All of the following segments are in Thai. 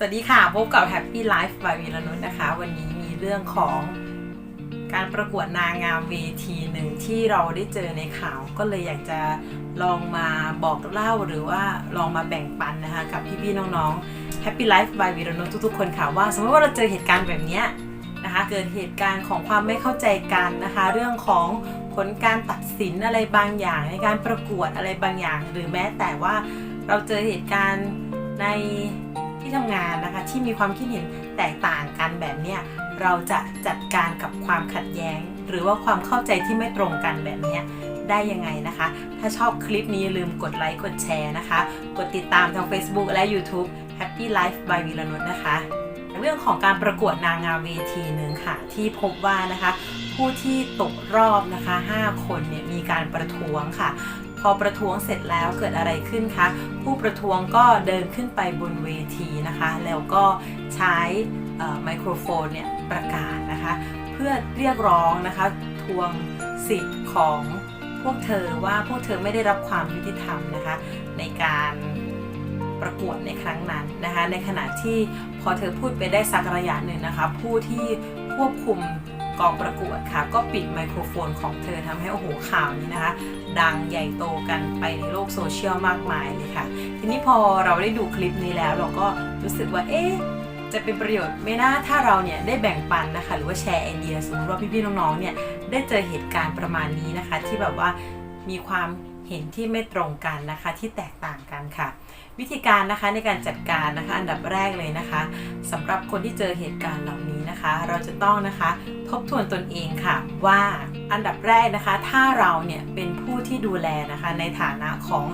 สวัสดีค่ะ พบกับ Happy Life by วีรนุชนะคะ วันนี้มีเรื่องของการประกวดนางงามเวทีหนึ่งที่เราได้เจอในข่าว ก็เลยอยากจะลองมาบอกเล่าหรือว่าลองมาแบ่งปันนะคะ กับพี่ๆน้องๆ Happy Life by วีรนุชทุกๆคนค่ะว่า สมมติว่าเราเจอเหตุการณ์แบบนี้นะคะ เกิดเหตุการณ์ของความไม่เข้าใจกันนะคะ เรื่องของผลการตัดสินอะไรบางอย่าง ในการประกวดอะไรบางอย่าง หรือแม้แต่ว่าเราเจอเหตุการณ์ใน ที่ทำงานนะคะที่มีความคิดเห็นแตกต่างกันแบบเนี้ยเราจะจัดการกับความขัดแย้ง หรือว่าความเข้าใจที่ไม่ตรงกันแบบเนี้ยได้ยังไงนะคะ ถ้าชอบคลิปนี้อย่าลืมกดไลค์กดแชร์นะคะ กดติดตามทาง Facebook และ YouTube Happy Life by วีรนุชนะคะเรื่องของการประกวดนางงามเวทีหนึ่งค่ะ ที่พบว่านะคะ ผู้ที่ตกรอบนะคะ 5 คนเนี่ยมีการประท้วงค่ะ พอประท้วงเสร็จแล้วเกิดอะไรขึ้นคะ ผู้ประท้วงก็เดินขึ้นไปบนเวทีนะคะ แล้วก็ใช้ไมโครโฟนเนี่ยประกาศนะคะ เพื่อเรียกร้องนะคะทวงสิทธิ์ของพวกเธอว่าพวกเธอไม่ได้รับความยุติธรรมนะคะ ในการประกวดในครั้งนั้นนะคะ ในขณะที่พอเธอพูดไปได้สักระยะหนึ่งนะคะ ผู้ที่ควบคุม กองประกวดค่ะ ก็ปิดไมโครโฟนของเธอทำให้โอ้โหข่าวนี้นะคะ ดังใหญ่โตกันไปในโลกโซเชียลมากมายเลยค่ะ ทีนี้พอเราได้ดูคลิปนี้แล้วเราก็รู้สึกว่าเอ๊ะจะเป็นประโยชน์ไหม่น่าถ้าเราเนี่ยได้แบ่งปันนะคะ หรือว่าแชร์ไอเดียสมมติว่าพี่ๆน้องๆเนี่ยได้เจอเหตุการณ์ประมาณนี้นะคะ ที่แบบว่ามีความเห็นที่ไม่ตรงกันนะคะที่แตกต่างกันค่ะ วิธีการนะคะในการจัดการนะคะ อันดับแรกเลยนะคะสำหรับคนที่เจอเหตุการณ์เหล่านี้นะคะ เราจะต้องนะคะทบทวนตนเองค่ะว่าอันดับแรกนะคะ ถ้าเราเนี่ยเป็นผู้ที่ดูแลนะคะในฐานะของ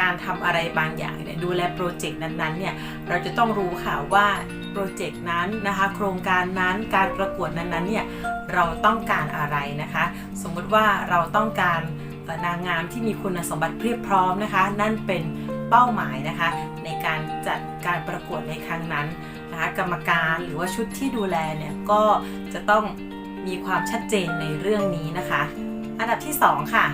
การทำอะไรบางอย่างเนี่ยดูแลโปรเจกต์นั้นๆเนี่ยเราจะต้องรู้ค่ะว่าโปรเจกต์นั้นนะคะ โครงการนั้นการประกวดนั้นๆเนี่ยเราต้องการอะไรนะคะ สมมุติว่าเราต้องการนางงามที่มีคุณสมบัติเพียบพร้อมนะคะ นั่นเป็น เป้าหมายนะคะ ในการจัดการประกวดในครั้งนั้นนะคะกรรมการหรือว่าชุดที่ดูแลเนี่ยก็จะต้องมีความชัดเจนในเรื่องนี้นะคะ อันดับที่ 2 ค่ะ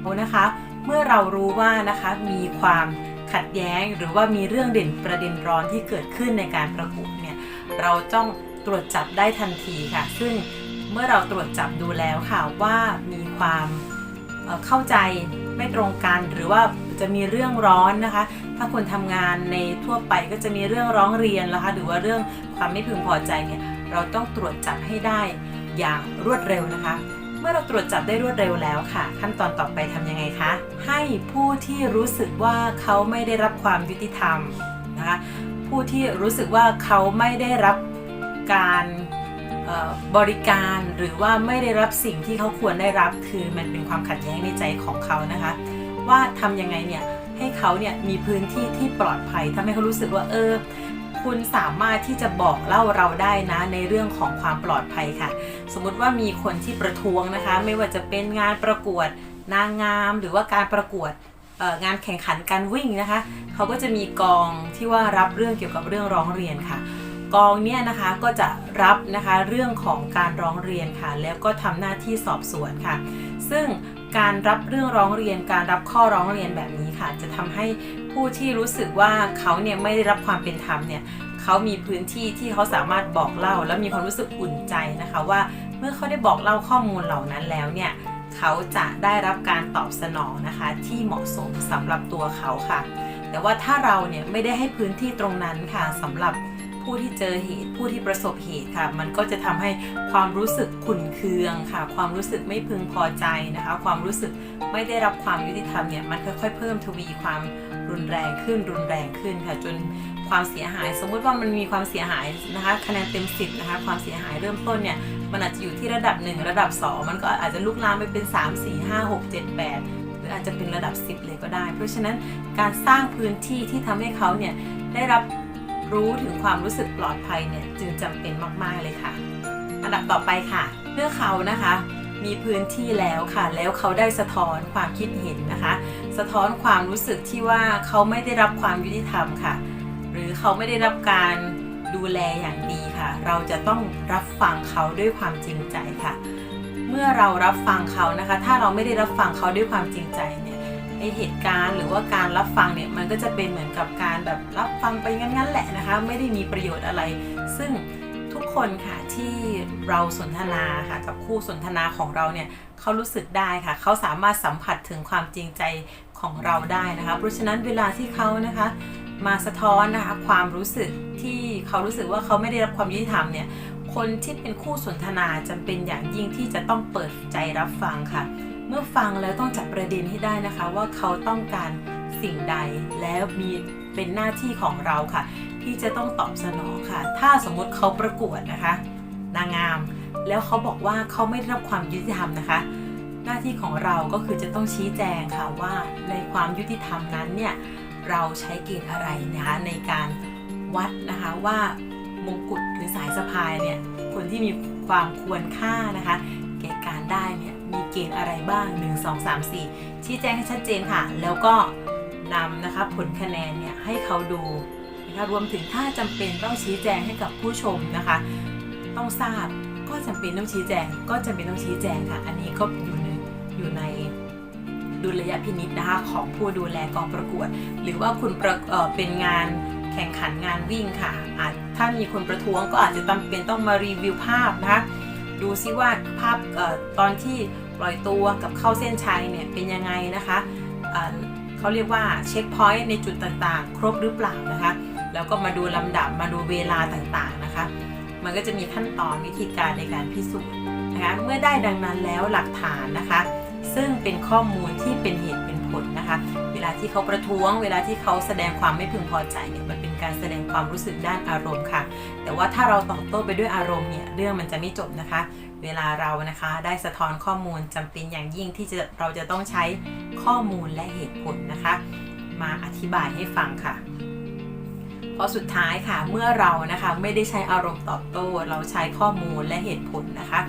โอ้นะคะ เมื่อเรารู้ว่านะคะมีความขัดแย้งหรือว่ามีเรื่องเด่นประเด็นร้อนที่เกิดขึ้นในการประกวดเนี่ยเราต้องตรวจจับได้ทันทีค่ะ ซึ่งเมื่อเราตรวจจับดูแล้วค่ะว่ามีความเข้าใจไม่ตรงกันหรือว่า จะมีเรื่องร้อนนะคะ ถ้าคนทำงานในทั่วไปก็จะมีเรื่องร้องเรียนนะคะ หรือว่าเรื่องความไม่พึงพอใจเนี่ยเราต้องตรวจจับให้ได้อย่างรวดเร็วนะคะ เมื่อเราตรวจจับได้รวดเร็วแล้วค่ะ ขั้นตอนต่อไปทำยังไงคะ ให้ผู้ที่รู้สึกว่าเขาไม่ได้รับความยุติธรรมนะคะผู้ที่รู้สึกว่าเขาไม่ได้รับการบริการหรือว่าไม่ได้รับสิ่งที่เขาควรได้รับคือมันเป็นความขัดแย้งในใจของเขานะคะ ว่าทำยังไงเนี่ยให้เขาเนี่ยมีพื้นที่ที่ปลอดภัยทำให้เขารู้สึกว่าเออ คุณสามารถที่จะบอกเล่าเราได้นะในเรื่องของความปลอดภัยค่ะ สมมุติว่ามีคนที่ประท้วงนะคะ ไม่ว่าจะเป็นงานประกวดนางงาม หรือว่าการประกวดงานแข่งขันการวิ่งนะคะ เขาก็จะมีกองที่ว่ารับเรื่องเกี่ยวกับเรื่องร้องเรียนค่ะ กองเนี่ยนะคะก็จะรับนะคะเรื่องของการร้องเรียนค่ะ แล้วก็ทำหน้าที่สอบสวนค่ะ ซึ่ง การรับเรื่องร้องเรียน การรับข้อร้องเรียนแบบนี้ค่ะ จะทำให้ผู้ที่รู้สึกว่าเขาเนี่ยไม่ได้รับความเป็นธรรมเนี่ยเขามีพื้นที่ที่เขาสามารถบอกเล่า และมีความรู้สึกอุ่นใจนะคะว่าเมื่อเขาได้บอกเล่าข้อมูลเหล่านั้นแล้วเนี่ยเขาจะได้รับการตอบสนองนะคะ ที่เหมาะสมสำหรับตัวเขาค่ะ แต่ว่าถ้าเราเนี่ยไม่ได้ให้พื้นที่ตรงนั้นค่ะสำหรับ ผู้ที่เจอเหตุ ผู้ที่ประสบเหตุค่ะ มันก็จะทำให้ความรู้สึกขุ่นเคืองค่ะ ความรู้สึกไม่พึงพอใจนะคะ ความรู้สึกไม่ได้รับความยุติธรรมเนี่ยมันค่อย ๆ เพิ่มทวีความรุนแรงขึ้นรุนแรงขึ้นค่ะ จนความเสียหาย สมมุติว่ามันมีความเสียหายนะคะคะแนนเต็ม 10นะคะความเสียหายเริ่มต้นเนี่ยมันอาจจะอยู่ที่ระดับ 1 ระดับ 2 มันก็อาจจะลุกลามไปเป็น 3 4 5 6 7 8 หรืออาจจะเป็นระดับ 10 เลยก็ได้ เพราะฉะนั้นการสร้างพื้นที่ที่ทำให้เขาเนี่ยได้รับ รู้ถึงความรู้สึกปลอดภัยเนี่ยจึงจำเป็นมาก ๆ เลยค่ะ อันดับต่อไปค่ะเมื่อเขานะคะมีพื้นที่แล้วค่ะ แล้วเขาได้สะท้อนความคิดเห็นนะคะ สะท้อนความรู้สึกที่ว่าเขาไม่ได้รับความยุติธรรมค่ะ หรือเขาไม่ได้รับการดูแลอย่างดีค่ะ เราจะต้องรับฟังเขาด้วยความจริงใจค่ะ เมื่อเรารับฟังเขานะคะ ถ้าเราไม่ได้รับฟังเขาด้วยความจริงใจเนี่ย ในเหตุการณ์หรือว่าการรับฟังเนี่ยมันก็จะเป็นเหมือนกับการแบบรับฟังไปงั้นๆแหละนะคะ ไม่ได้มีประโยชน์อะไร ซึ่งทุกคนค่ะที่เราสนทนาค่ะกับคู่สนทนาของเราเนี่ยเขารู้สึกได้ค่ะเขาสามารถสัมผัสถึงความจริงใจของเราได้นะคะ เพราะฉะนั้นเวลาที่เขานะคะมาสะท้อนนะคะความรู้สึกที่เขารู้สึกว่าเขาไม่ได้รับความยุติธรรมเนี่ยคนที่เป็นคู่สนทนาจำเป็นอย่างยิ่งที่จะต้องเปิดใจรับฟังค่ะ เมื่อฟังแล้วต้องจับประเด็นให้ได้นะคะ ว่าเขาต้องการสิ่งใดแล้วมีเป็นหน้าที่ของเราค่ะ ที่จะต้องตอบสนองค่ะ ถ้าสมมติเขาประกวดนะคะ นางงาม แล้วเขาบอกว่าเขาไม่ได้รับความยุติธรรมนะคะ หน้าที่ของเราก็คือจะต้องชี้แจงค่ะว่าในความยุติธรรมนั้นเนี่ยเราใช้เกณฑ์อะไรนะคะในการวัดนะคะว่ามงกุฎหรือสายสะพายเนี่ยคนที่มีความควรค่านะคะ ได้เนี่ยมีเกณฑ์อะไรบ้าง 1 2 3 4 ชี้แจงให้ชัดเจนค่ะ แล้วก็นำนะคะผลคะแนนเนี่ยให้เขาดูนะคะรวมถึงถ้าจำเป็นต้องชี้แจงให้กับผู้ชมนะคะ ต้องทราบก็จำเป็นต้องชี้แจง ก็จำเป็นต้องชี้แจงค่ะ อันนี้ก็อยู่ในอยู่ในดุลยพินิจนะคะของผู้ดูแลกองประกวด หรือว่าคุณประเเป็นงานแข่งขันงานวิ่งค่ะ ถ้ามีคนประท้วงก็อาจจะจำเป็นต้องมารีวิวภาพนะคะ ดูซิว่าภาพออตอนที่ปล่อยตัวกับเข้าเส้นชัยเนี่ยเป็นยังไงนะคะเเขาเรียกว่าเช็คพอยต์ในจุดต่างๆ ครบหรือเปล่านะคะ แล้วก็มาดูลำดับมาดูเวลาต่างๆนะคะ มันก็จะมีขั้นตอนวิธีการในการพิสูจน์นะคะเมื่อได้ดังนั้นแล้วหลักฐานนะคะ ซึ่งเป็นข้อมูลที่เป็นเหตุเป็นผลนะคะ เวลาที่เขาประท้วง เวลาที่เขาแสดงความไม่พึงพอใจเนี่ยมัน การแสดงความรู้สึกด้านอารมณ์ค่ะ แต่ว่าถ้าเราตอบโต้ไปด้วยอารมณ์เนี่ยเรื่องมันจะไม่จบนะคะ เวลาเรานะคะได้สะท้อนข้อมูลจำเป็นอย่างยิ่งที่จะเราจะต้องใช้ข้อมูลและเหตุผลนะคะ มาอธิบายให้ฟังค่ะเพราะสุดท้ายค่ะเมื่อเรานะคะไม่ได้ใช้อารมณ์ตอบโต้ เราใช้ข้อมูลและเหตุผลนะคะ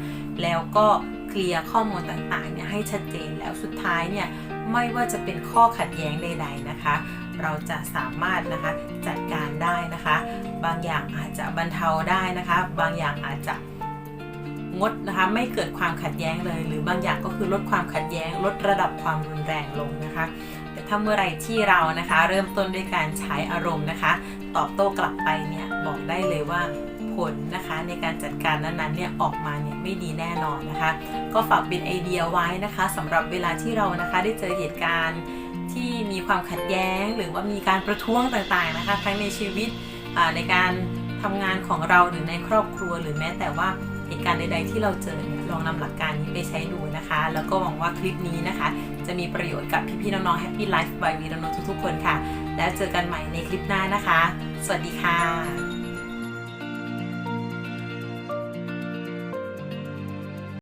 แล้วก็เคลียร์ข้อมูลต่างๆเนี่ยให้ชัดเจนแล้วสุดท้ายเนี่ยไม่ว่าจะเป็นข้อขัดแย้งใด ๆนะคะ เราจะสามารถนะคะจัดการได้นะคะ บางอย่างอาจจะบรรเทาได้นะคะ บางอย่างอาจจะงดนะคะไม่เกิดความขัดแย้งเลย หรือบางอย่างก็คือลดความขัดแย้ง ลดระดับความรุนแรงลงนะคะ แต่ถ้าเมื่อไรที่เรานะคะ เริ่มต้นด้วยการใช้อารมณ์นะคะ ตอบโต้กลับไปเนี่ยบอกได้เลยว่าผลนะคะในการจัดการนั้นๆเนี่ยออกมาเนี่ยไม่ดีแน่นอนนะคะ ก็ฝากเป็นไอเดียไว้นะคะสำหรับเวลาที่เรานะคะได้เจอเหตุการณ์ ที่มีความขัดแย้งหรือว่ามีการประท้วงต่างๆนะคะทั้งในชีวิตในการทำงานของเราหรือในครอบครัว หรือแม้แต่ว่าเหตุการณ์ใดๆที่เราเจอเนี่ยลองนำหลักการนี้ไปใช้ดูนะคะ แล้วก็หวังว่าคลิปนี้นะคะ จะมีประโยชน์กับพี่ๆน้องๆ Happy Life by วีรนนท์ทุกๆคนค่ะ แล้วเจอกันใหม่ในคลิปหน้านะคะ สวัสดีค่ะ